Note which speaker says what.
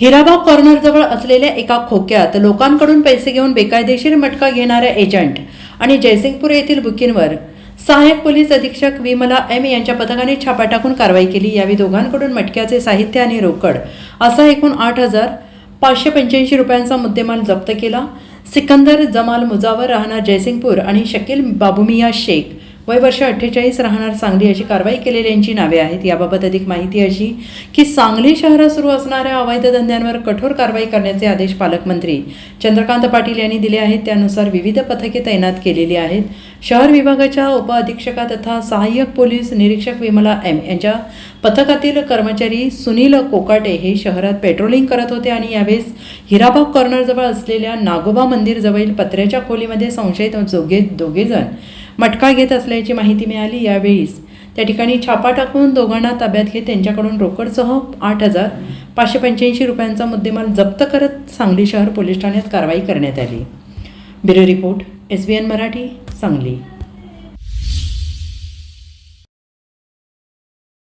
Speaker 1: हिराबाग कॉर्नरजवळ असलेल्या एका खोक्यात लोकांकडून पैसे घेऊन बेकायदेशीर मटका घेणाऱ्या एजंट आणि जयसिंगपूर येथील बुकींवर सहाय्यक पोलीस अधीक्षक विमला एम यांच्या पथकाने छापा टाकून कारवाई केली. यावेळी दोघांकडून मटक्याचे साहित्य आणि रोकड असा एकूण आठ हजार पाचशे पंच्याऐंशी रुपयांचा मुद्देमाल जप्त केला. सिकंदर जमाल मुजावर राहणार जयसिंगपूर आणि शकील बाबुमिया शेख वय वर्ष अठ्ठेचाळीस राहणार सांगली अशी कारवाई केलेल्यांची नावे आहेत. याबाबत अधिक माहिती अशी की सांगली शहरात सुरू असणाऱ्या अवैध धंद्यांवर कठोर कारवाई करण्याचे आदेश पालकमंत्री चंद्रकांत पाटील यांनी दिले आहेत. त्यानुसार विविध पथके तैनात केलेली आहेत. शहर विभागाच्या उपअधीक्षका तथा सहाय्यक पोलीस निरीक्षक विमला एम यांच्या पथकातील कर्मचारी सुनील कोकाटे हे शहरात पेट्रोलिंग करत होते आणि यावेळेस हिराबाग कॉर्नरजवळ असलेल्या नागोबा मंदिरजवळील पत्र्याच्या खोलीमध्ये संशयित जोगे दोघेजण मटका घेत असल्याची माहिती मिळाली यावेळीस त्या ठिकाणी छापा टाकून दोघांना ताब्यात घेत त्यांच्याकडून रोकडसह आठ हजार पाचशे पंच्याऐंशी रुपयांचा मुद्देमाल जप्त करत सांगली शहर पोलीस ठाण्यात कारवाई करण्यात आली. Bureau report S B N Marathi Sangli.